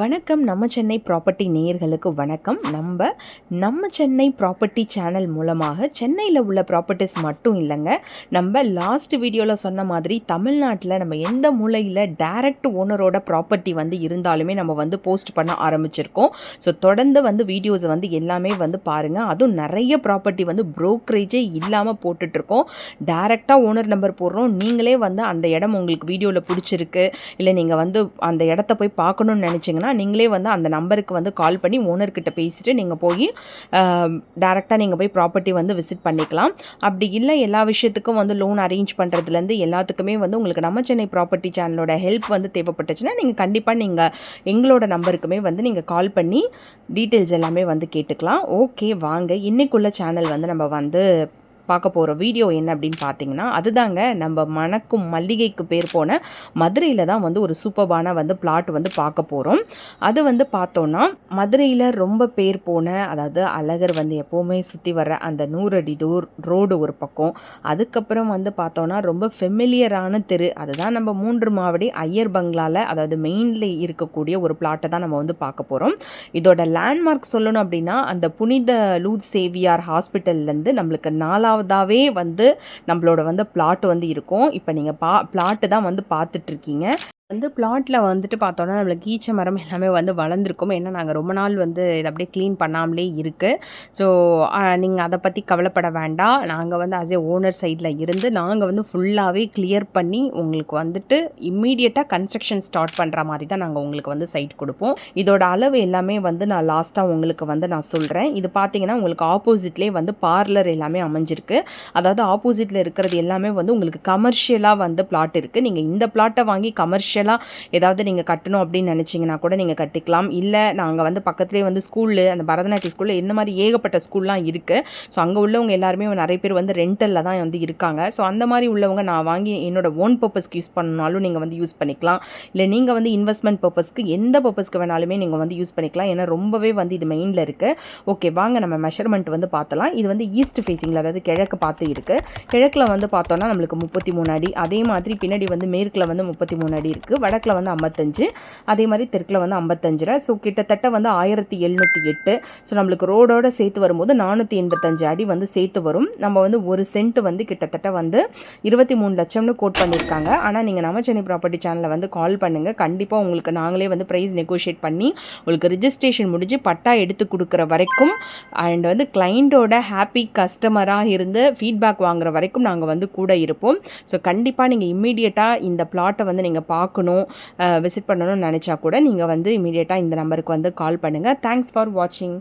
வணக்கம். நம்ம சென்னை ப்ராப்பர்ட்டி நேயர்களுக்கு வணக்கம். நம்ம நம்ம சென்னை ப்ராப்பர்ட்டி சேனல் மூலமாக சென்னையில் உள்ள ப்ராப்பர்ட்டிஸ் மட்டும் இல்லைங்க. நம்ம லாஸ்ட் வீடியோவில் சொன்ன மாதிரி தமிழ்நாட்டில் நம்ம எந்த மூலையில் டேரக்ட் ஓனரோட ப்ராப்பர்ட்டி வந்து இருந்தாலுமே நம்ம வந்து போஸ்ட் பண்ண ஆரம்பிச்சிருக்கோம். ஸோ தொடர்ந்து வந்து வீடியோஸை வந்து எல்லாமே வந்து பாருங்கள் அதுவும் நிறைய ப்ராப்பர்ட்டி வந்து ப்ரோக்கரேஜே இல்லாமல் போட்டுட்ருக்கோம் டேரெக்டாக ஓனர் நம்பர் போடுறோம். நீங்களே வந்து அந்த இடம் உங்களுக்கு வீடியோவில் பிடிச்சிருக்கு. இல்லை நீங்கள் வந்து அந்த இடத்த போய் பார்க்கணும்னு நினச்சிங்கன்னா நீங்களே வந்து அந்த நம்பருக்கு வந்து கால் பண்ணி ஓனர்கிட்ட பேசிட்டு நீங்கள் போய் டேரெக்டாக நீங்கள் போய் ப்ராப்பர்ட்டி வந்து விசிட் பண்ணிக்கலாம். அப்படி இல்லை எல்லா விஷயத்துக்கும் வந்து லோன் அரேஞ்ச் பண்ணுறதுலேருந்து எல்லாத்துக்குமே வந்து உங்களுக்கு நம்ம சென்னை ப்ராப்பர்ட்டி சேனலோட ஹெல்ப் வந்து தேவைப்பட்டுச்சுன்னா நீங்கள் கண்டிப்பாக நீங்கள் எங்களோட நம்பருக்குமே வந்து நீங்கள் கால் பண்ணி டீட்டெயில்ஸ் எல்லாமே வந்து கேட்டுக்கலாம். ஓகே வாங்க. இன்றைக்குள்ள சேனல் வந்து நம்ம வந்து பார்க்க போகிற வீடியோ என்ன அப்படின்னு பார்த்தீங்கன்னா அதுதாங்க நம்ம மணக்கும் மல்லிகைக்கு பேர் போன மதுரையில் தான் வந்து ஒரு சூப்பர்பான வந்து பிளாட் வந்து பார்க்க போகிறோம் அது வந்து பார்த்தோன்னா மதுரையில் ரொம்ப பேர் போன அதாவது அழகர் வந்து எப்போவுமே சுற்றி வர்ற அந்த நூறடி டோர் ரோடு ஒரு பக்கம். அதுக்கப்புறம் வந்து பார்த்தோன்னா ரொம்ப ஃபெமிலியரான தெரு. அதுதான் நம்ம மூன்று மாவடி ஐயர் பங்களாவில் அதாவது மெயினில் இருக்கக்கூடிய ஒரு பிளாட்டை தான் நம்ம வந்து பார்க்க போகிறோம் இதோட லேண்ட்மார்க் சொல்லணும் அப்படின்னா அந்த புனித லூத் சேவியார் ஹாஸ்பிட்டல்லேருந்து நம்மளுக்கு நாலாவதாகவே வந்து நம்மளோட வந்து பிளாட் வந்து இருக்கும். இப்போ நீங்கள் பா பிளாட்டு தான் வந்து பார்த்துட்ருக்கீங்க வந்து பிளாட்டில் வந்துட்டு பார்த்தோன்னா நம்மளுக்கு ஈச்ச மரம் எல்லாமே வந்து வளர்ந்துருக்கும். ஏன்னா நாங்கள் ரொம்ப நாள் வந்து இதை அப்படியே க்ளீன் பண்ணாமலே இருக்குது ஸோ நீங்கள் அதை பற்றி கவலைப்பட வேண்டாம். நாங்கள் வந்து அஸ் ஏ ஓனர் சைடில் இருந்து நாங்கள் வந்து ஃபுல்லாகவே கிளியர் பண்ணி உங்களுக்கு வந்துட்டு இம்மீடியட்டாக கன்ஸ்ட்ரக்ஷன் ஸ்டார்ட் பண்ணுற மாதிரி தான் நாங்கள் உங்களுக்கு வந்து சைட் கொடுப்போம். இதோட அளவு எல்லாமே வந்து நான் லாஸ்ட்டாக உங்களுக்கு வந்து நான் சொல்கிறேன் இது பார்த்தீங்கன்னா உங்களுக்கு ஆப்போசிட்லேயே வந்து பார்லர் எல்லாமே அமைஞ்சிருக்கு. அதாவது ஆப்போசிட்டில் இருக்கிறது எல்லாமே வந்து உங்களுக்கு கமர்ஷியலாக வந்து பிளாட் இருக்குது நீங்கள் இந்த பிளாட்டை வாங்கி கமர்ஷியல் ஸ்பெஷலாக ஏதாவது நீங்கள் கட்டணும் அப்படின்னு நினச்சிங்கன்னா கூட நீங்கள் கட்டிக்கலாம். இல்லை நாங்கள் வந்து பக்கத்துலேயே வந்து ஸ்கூலு அந்த பரதநாட்டிய ஸ்கூலில் இந்த மாதிரி ஏகப்பட்ட ஸ்கூல்லாம் இருக்குது ஸோ அங்கே உள்ளவங்க எல்லாருமே நிறைய பேர் வந்து ரெண்டலில் தான் வந்து இருக்காங்க. ஸோ அந்த மாதிரி உள்ளவங்க நான் வாங்கி என்னோட ஓன் பர்பஸ்க்கு யூஸ் பண்ணாலும் நீங்கள் வந்து யூஸ் பண்ணிக்கலாம். இல்லை நீங்கள் வந்து இன்வெஸ்ட்மெண்ட் பர்பஸ்க்கு எந்த பர்பஸ்க்கு வேணாலுமே நீங்கள் வந்து யூஸ் பண்ணிக்கலாம். ஏன்னா ரொம்பவே வந்து இது மெயினில் இருக்குது ஓகே வாங்க நம்ம மெஷர்மெண்ட் வந்து பார்த்தலாம். இது வந்து ஈஸ்ட் ஃபேஸிங்கில் அதாவது கிழக்கு பார்த்து இருக்குது கிழக்கில் வந்து பார்த்தோன்னா நம்மளுக்கு முப்பத்தி மூணு அடி. அதே மாதிரி பின்னாடி வந்து மேற்கில் வந்து முப்பத்தி மூணு அடி இருக்குது இருக்குது வடக்கில் வந்து ஐம்பத்தஞ்சு அதே மாதிரி தெற்கில் வந்து ஐம்பத்தஞ்சு ஸோ கிட்டத்தட்ட வந்து ஆயிரத்தி எழுநூற்றி எட்டு. ஸோ நம்மளுக்கு ரோடோட சேர்த்து வரும்போது நானூற்றி எண்பத்தஞ்சு அடி வந்து சேர்த்து வரும். நம்ம வந்து ஒரு சென்ட் வந்து கிட்டத்தட்ட வந்து இருபத்தி மூணு லட்சம்னு கோட் பண்ணியிருக்காங்க ஆனால் நீங்கள் நம்ம சென்னை ப்ராப்பர்ட்டி சேனலில் வந்து கால் பண்ணுங்கள் கண்டிப்பாக உங்களுக்கு நாங்களே வந்து ப்ரைஸ் நெகோஷியேட் பண்ணி உங்களுக்கு ரிஜிஸ்ட்ரேஷன் முடிஞ்சு பட்டா எடுத்து கொடுக்குற வரைக்கும் அண்ட் வந்து கிளைண்ட்டோட ஹாப்பி கஸ்டமராக இருந்து ஃபீட்பேக் வாங்குற வரைக்கும் நாங்கள் வந்து கூட இருப்போம். ஸோ கண்டிப்பாக நீங்கள் இம்மீடியட்டாக இந்த பிளாட்டை வந்து நீங்கள் பார்க்க பார்க்கணும் விசிட் பண்ணணும்னு நினச்சா கூட நீங்கள் வந்து இமீடியட்டாக இந்த நம்பருக்கு வந்து கால் பண்ணுங்கள் தேங்க்ஸ் ஃபார் வாட்சிங்